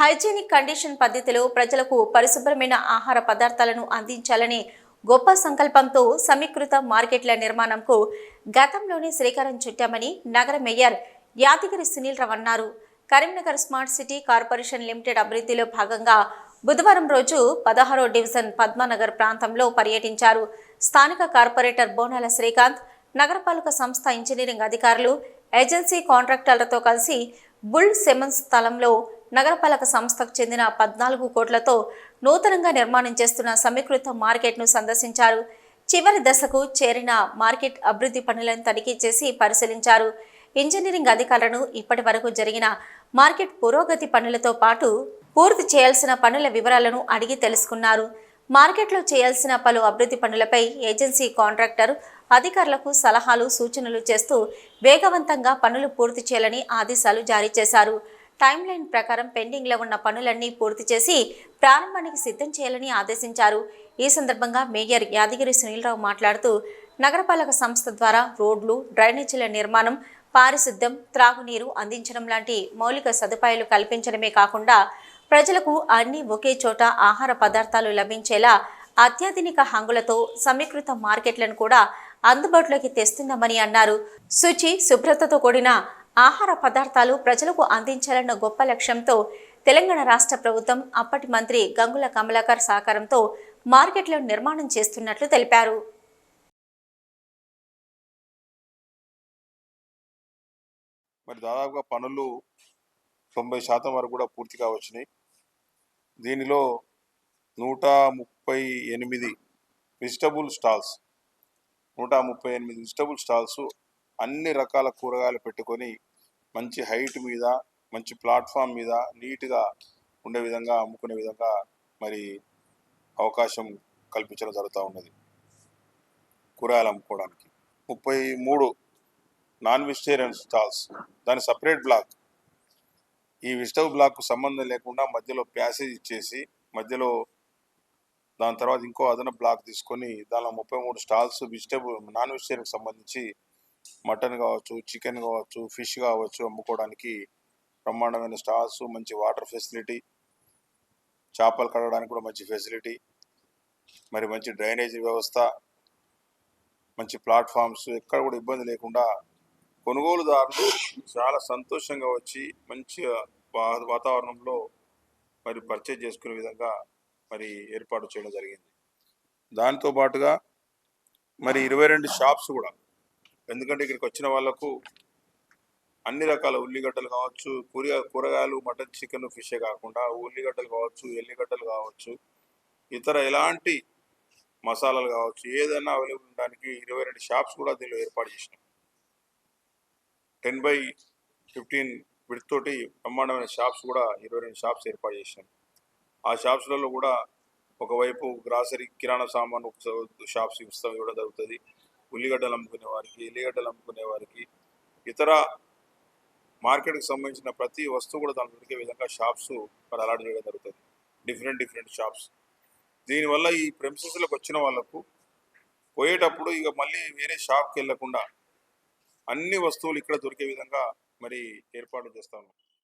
Hygienic condition పద్ధతిలో ప్రజలకు పరిశుభ్రమైన ఆహార పదార్థాలను అందించాలని గొప్ప సంకల్పంతో సమీకృత మార్కెట్ల నిర్మాణంకు గతంలోనే శ్రీకారం చుట్టామని నగర మేయర్ యాదగిరి సునీల్ రావు అన్నారు. Karimnagar smart city corporation limited అభివృద్ధిలో భాగంగా బుధవారం రోజు పదహారో డివిజన్ పద్మానగర్ ప్రాంతంలో పర్యటించారు. స్థానిక కార్పొరేటర్ బోనాల శ్రీకాంత్ నగరపాలక సంస్థ ఇంజనీరింగ్ అధికారులు ఏజెన్సీ కాంట్రాక్టర్లతో కలిసి బుల్ సెమన్స్ స్థలంలో నగరపాలక సంస్థకు చెందిన పద్నాలుగు కోట్లతో నూతనంగా నిర్మాణం చేస్తున్న సమీకృత మార్కెట్ను సందర్శించారు. చివరి దశకు చేరిన మార్కెట్ అభివృద్ధి పనులను తనిఖీ చేసి పరిశీలించారు. ఇంజనీరింగ్ అధికారులను ఇప్పటి వరకు జరిగిన మార్కెట్ పురోగతి పనులతో పాటు పూర్తి చేయాల్సిన పనుల వివరాలను అడిగి తెలుసుకున్నారు. మార్కెట్లో చేయాల్సిన పలు అభివృద్ధి పనులపై ఏజెన్సీ కాంట్రాక్టర్ అధికారులకు సలహాలు సూచనలు చేస్తూ వేగవంతంగా పనులు పూర్తి చేయాలని ఆదేశాలు జారీ చేశారు. టైం లైన్ ప్రకారం పెండింగ్లో ఉన్న పనులన్నీ పూర్తి చేసి ప్రారంభానికి సిద్ధం చేయాలని ఆదేశించారు. ఈ సందర్భంగా మేయర్ యాదగిరి సునీలరావు మాట్లాడుతూ నగరపాలక సంస్థ ద్వారా రోడ్లు డ్రైనేజీల నిర్మాణం పారిశుద్ధ్యం త్రాగునీరు అందించడం లాంటి మౌలిక సదుపాయాలు కల్పించడమే కాకుండా ప్రజలకు అన్ని ఒకే చోట ఆహార పదార్థాలు లభించేలా అత్యాధునిక హంగులతో సమీకృత మార్కెట్లను కూడా అందుబాటులోకి తెస్తున్నామని అన్నారు. శుచి శుభ్రతతో కూడిన ఆహార పదార్థాలు ప్రజలకు అందించాలన్న గొప్ప లక్ష్యంతో తెలంగాణ రాష్ట్ర ప్రభుత్వం అప్పటి మంత్రి గంగుల కమలాకర్ సహకారంతో మార్కెట్లను నిర్మాణం చేస్తున్నట్లు తెలిపారు. మరి దాదాపుగా పనులు తొంభై శాతం వరకు కూడా పూర్తిగా వచ్చినాయి దీనిలో నూట ముప్పై ఎనిమిది వెజిటబుల్ స్టాల్స్ నూట ముప్పై ఎనిమిది వెజిటబుల్ స్టాల్స్ అన్ని రకాల కూరగాయలు పెట్టుకొని మంచి హైట్ మీద మంచి ప్లాట్ఫామ్ మీద నీట్గా ఉండే విధంగా అమ్ముకునే విధంగా మరి అవకాశం కల్పించడం జరుగుతూ ఉన్నది. కూరగాయలు అమ్ముకోవడానికి. ముప్పై మూడు నాన్ వెజిటేరియన్ స్టాల్స్. దాని సపరేట్ బ్లాక్. ఈ వెజిటబుల్ బ్లాక్కు సంబంధం లేకుండా మధ్యలో ప్యాసేజ్ ఇచ్చేసి మధ్యలో దాని తర్వాత ఇంకో అదన బ్లాక్ తీసుకొని దానిలో ముప్పై మూడు స్టాల్స్ వెజిటబుల్ నాన్ వెజిటేరియన్కి సంబంధించి మటన్ కావచ్చు చికెన్ కావచ్చు ఫిష్ కావచ్చు అమ్ముకోవడానికి బ్రహ్మాండమైన స్టాల్స్ మంచి వాటర్ ఫెసిలిటీ చేపలు కడగడానికి కూడా మంచి ఫెసిలిటీ మరి మంచి డ్రైనేజీ వ్యవస్థ మంచి ప్లాట్ఫామ్స్ ఎక్కడ కూడా ఇబ్బంది లేకుండా కొనుగోలుదారులు చాలా సంతోషంగా వచ్చి మంచి వాతావరణంలో మరి పర్చేజ్ చేసుకునే విధంగా మరి ఏర్పాటు చేయడం జరిగింది. దాంతో పాటుగా మరి ఇరవై రెండు షాప్స్ కూడా ఎందుకంటే ఇక్కడికి వచ్చిన వాళ్ళకు అన్ని రకాల ఉల్లిగడ్డలు కావచ్చు కూర కూరగాయలు మటన్ చికెన్ ఫిషే కాకుండా ఉల్లిగడ్డలు కావచ్చు ఎల్లిగడ్డలు కావచ్చు ఇతర ఎలాంటి మసాలాలు కావచ్చు ఏదైనా అవైలబుల్ ఉండడానికి ఇరవై రెండు షాప్స్ కూడా దీనిలో ఏర్పాటు చేసినాం. టెన్ బై ఫిఫ్టీన్ విడత్ తోటి బ్రహ్మాండమైన షాప్స్ కూడా ఇరవై రెండు షాప్స్ ఏర్పాటు చేసినాం. ఆ షాప్స్లలో కూడా ఒకవైపు గ్రాసరీ కిరాణా సామాను షాప్స్ ఇస్తాం ఇవ్వడం జరుగుతుంది. ఉల్లిగడ్డలు అమ్ముకునే వారికి ఎల్లిగడ్డలు అమ్ముకునే వారికి ఇతర మార్కెట్కి సంబంధించిన ప్రతి వస్తువు కూడా దాని దొరికే విధంగా షాప్స్ మరి అలాట్ చేయడం జరుగుతుంది. డిఫరెంట్ డిఫరెంట్ షాప్స్ దీనివల్ల ఈ ప్రెమిసెస్లకు వచ్చిన వాళ్ళకు పోయేటప్పుడు ఇక మళ్ళీ వేరే షాప్కి వెళ్ళకుండా అన్ని వస్తువులు ఇక్కడ దొరికే విధంగా మరి ఏర్పాటు చేస్తాము